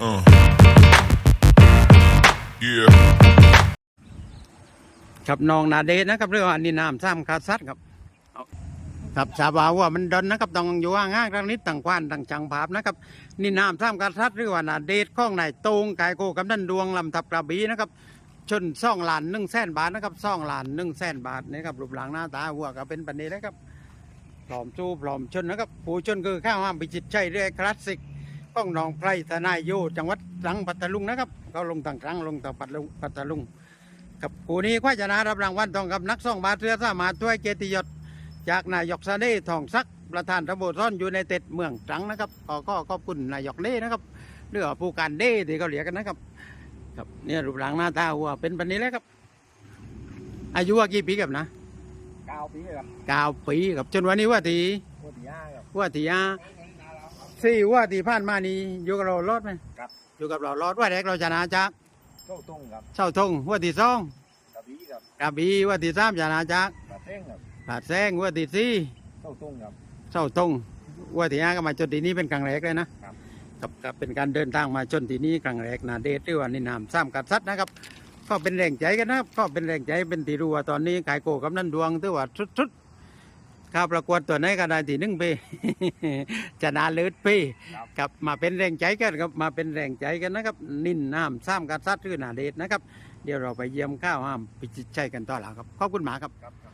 Uh. Yeah. ครับน้องนาเดชนะครับเรื่องอันนี้น้ำซ้ำคาซัดครับเอาครับสาบาวว่ามันดนนะครับต้องอยู่ห่างๆทางนิดต่างกวานต่างจังภาพนะครับนี่น้ำซ้ำคาซัดหรือว่านาเดชข้องนายตรงกายโกกำนันดวงลำทับกระบี่นะครับชนซ่องหลานหนึ่งแสนบาทนะครับซ่องหลานหนึ่งแสนบาทนะครับรูปร่างหน้าตาหัวก็เป็นปันนี้นะครับปลอมจูปลอมชนนะครับผู้ชนคือข้าวห้ามพิจิตรชัยเรื่อยคลาสสิก ข้องหนองไพรทนายโยจังหวัดตรังปัตตาลุงนะครับเขาลงต่างตรังลงต่างปัตตาลุงปัตตาลุงกับกูนี้ควายชนะรับรางวัลทองกับนักส่องบาทเรือสามารถถ้วยเกียรติยศจากนายกซาเน่ทองซักประธานตำบลซ่อนอยู่ในเต็ดเมืองตรังนะครับขอก็ขอบคุณนายกเล่นะครับเรือว่าผู้การเด้ที่เขาเรียกกันนะครับครับเนี่ยรูปร่างหน้าตาหัวเป็นปันนี้แล้วครับ อายุว่ากี่ปีกับนะเก้าปีครับเก้าปีกับจนวันนี้ว่าทีโคตรยากครับว่าทีอา สี่ว่าทีผ่านมานี่อยู่กับเรารอดไหมครับ อยู่กับเรารอดว่าแรกเราชนะจากโต้ตรงครับเศร้าทงว่าทีสองกระบี่ครับกระบี่ว่าทีสามชนะจากกระเท่งครับผาดแซงว่าทีสี่โต้ตรงครับเศร้าตรงว่าที่ห้าก็มาจนที่นี้เป็นครั้งแรกเลยนะครับกับกับเป็นการเดินทางมาจนที่นี้ครั้งแรกนาเดชหรือว่านินามซ้ำกัดซัดนะครับ ก็เป็นแรงใจกันนะครับก็เป็นแรงใจเป็นตีรัวาตอนนี้ขายโกกำนันดวงถือว่าสุด ๆข้าวประกวดตัวไหนก็ได้ที่หนึ่งปีจะนาเลือดปีกับมาเป็นแรงใจกันครับมาเป็นแรงใจกันนะครับ นินนามซ้ำกัดซัดหรือนาเดชนะครับเดี๋ยวเราไปเยี่ยมข้าวห้ามพิจิตรชัยกันต่อหลังครับขอบคุณหมาครับครับครับ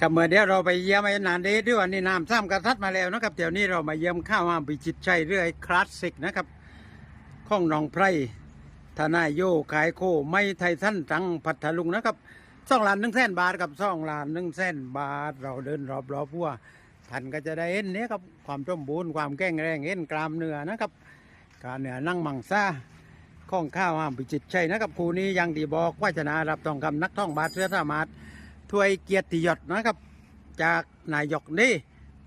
ครับเมื่อเดี๋ยวเราไปเยี่ยมไอ้นานเดชด้วยวันนี้น้ำซ้ำกระทัดมาแล้วนะครับเดี๋ยวนี้เรามาเยี่ยมข้าวหามปิจิตรชัยเรื่อยคลาสสิกนะครับข้องหนองไพรทนายโยขายโคไม่ไทยท่านจังพัทลุงนะครับ สองล้านหนึ่งแสนบาทกับสองล้านหนึ่งแสนบาท เราเดินรอบรอบๆพัวท่านก็จะได้เห็นเนี้ครับความสมบูรณ์ความแข็งแรงเห็นกรามเนื้อนะครับการเนื้อนั่งมังซ่าข้องข้าวหามปิจิตรชัยนะครับคู่นี้ยังดีบอกว่าชนะรับทองคำนักท่องบาทเสื้อสามารถถ้วยเกียรติยศนะครับ จากนายกนี่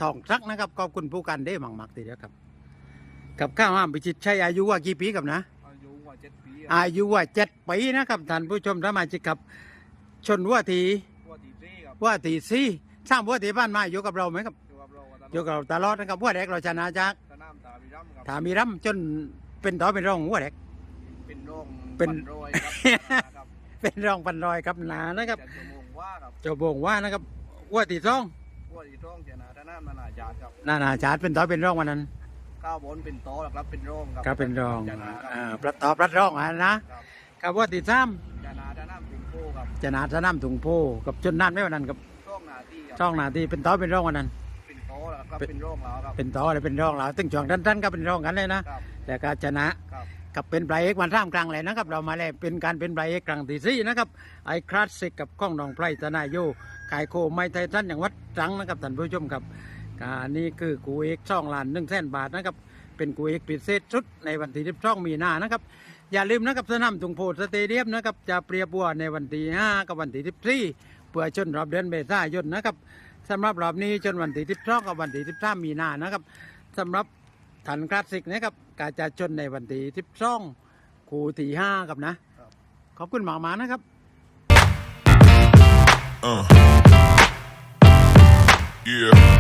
ทองซักนะครับขอบคุณผู้กันได้มักๆทีเดียวครับกับข้าวห้ามพิชิตชัยอายุว่ากี่ปีกับนะอายุว่าเจ็ดปีอายุว่าเจ็ดปีนะครับท่านผู้ชมสมาชิกครับ ชนว่าทีว่าตีซีครับว่าทีสี่สร้างว่าทีบ้านมาอยู่กับเราไหมครับอยู่กับเราอยู่กับเราตลอดนะครับว่าแรกเราชนะจากสนามตาบิรัมครับถามีรำจนเป็นต่อเป็นรองว่าแรกเป็นโรงเป็นปั่โรยครับครับเป็นรองปันรอยครับหนานะครับจะชั่วโมงว่าครับเจ้าบงว่านะครับว่าทีสองว่าที่ต้องเจนาสนามนานาจารย์ครับนานาชาติเป็นต่อเป็นรองวันนั้นก้าวบนเป็นโต๊ะครับเป็นโรงครับก็เป็นรองจนาคอ่ารับประตอบประรองอะนะครับกับว่าทีส จะนาสนามถุงโพกับจนนั่นไม่วันนั้นกับช่องนาที่ครับช่องนาที่เป็นต่อเป็นรองวันนั้น เป็นโต๊ะครับเป็นโรงแล้วครับเป็นต่อเลยเป็นรองแล้วตึงช่วงท่านๆก็เป็นรองกันเลยนะครับ แต่ก็ชนะครับ กับเป็นปลายเอกวันท่ามกลางเลยนะครับ เรามาแล้วเป็นการเป็นปลายเอกครั้งที่สี่นะครับไอคลาสสิกกับข้องหนองไพรทนายโยขายโคไม่ไทยท่านอย่างวัดตรังนะครับท่านผู้ชมครับการนี้คือกูเอกช่องล้านหนึ่งแสนบาทนะครับ เป็นกูเอกพิเศษชุดในวันที่สิบช่องมีนานะครับ อย่าลืมนะครับสนามตุงโพสเตเดียมนะครับจะเปรียบบัวในวันที่5กับวันที่14เพื่อชนรอบเดือนเมษายนนะครับสำหรับรอบนี้จนวันที่12กับวันที่13มีนานะครับสำหรับทันคลาสสิกนะครับกาจะชนในวันที่12คู่ที่5ครับนะ ขอบคุณหมากมานะครับ Uh. Yeah.